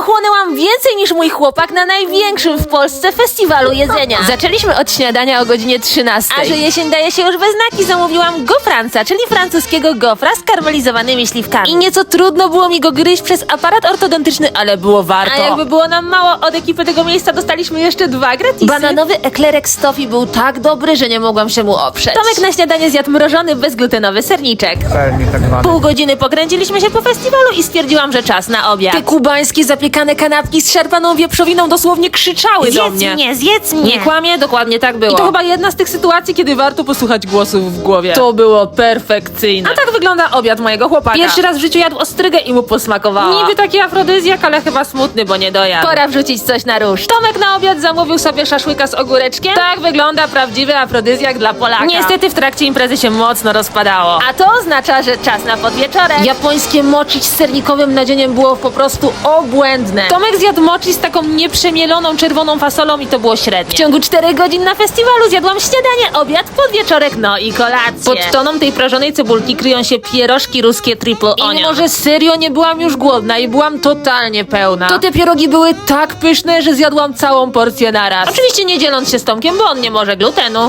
Pochłonęłam więcej niż mój chłopak na największym w Polsce festiwalu jedzenia. Zaczęliśmy od śniadania o godzinie 13. A że jesień daje się już we znaki, zamówiłam gofranca, czyli francuskiego gofra z karmelizowanymi śliwkami. I nieco trudno było mi go gryźć przez aparat ortodontyczny, ale było warto. A jakby było nam mało, od ekipy tego miejsca dostaliśmy jeszcze dwa gratisy. Bananowy eklerek z tofi był tak dobry, że nie mogłam się mu oprzeć. Tomek na śniadanie zjadł mrożony bezglutenowy serniczek. Sernik tak zwany. Pół godziny pokręciliśmy się po festiwalu i stwierdziłam, że czas na obiad. Te kubańskie zapiekane kanapki z szarpaną wieprzowiną dosłownie krzyczały do mnie. zjedz mnie. Nie kłamie, dokładnie tak było. I to chyba jedna z tych sytuacji, kiedy warto posłuchać głosów w głowie. To było perfekcyjne. A tak wygląda obiad mojego chłopaka. Pierwszy raz w życiu jadł ostrygę i mu posmakowała. Niby taki afrodyzjak, ale chyba smutny, bo nie dojadł. Pora wrzucić coś na róż. Tomek na obiad zamówił sobie szaszłyka z ogóreczkiem. Tak wygląda prawdziwy afrodyzjak dla Polaka. Niestety w trakcie imprezy się mocno rozpadało. A to oznacza, że czas na podwieczorek. Japońskie mochi z sernikowym nadzieniem było po prostu obłędne. Tomek zjadł mochi z taką nieprzemieloną czerwoną fasolą i to było średnie. W ciągu 4 godzin na festiwalu zjadłam śniadanie, obiad, podwieczorek, no i kolację. Pod toną tej prażonej cebulki kryją się pierożki ruskie triple I onion. mimo, że serio nie byłam już głodna i byłam totalnie pełna, to te pierogi były tak pyszne, że zjadłam całą porcję naraz. Oczywiście nie dzieląc się z Tomkiem, bo on nie może glutenu.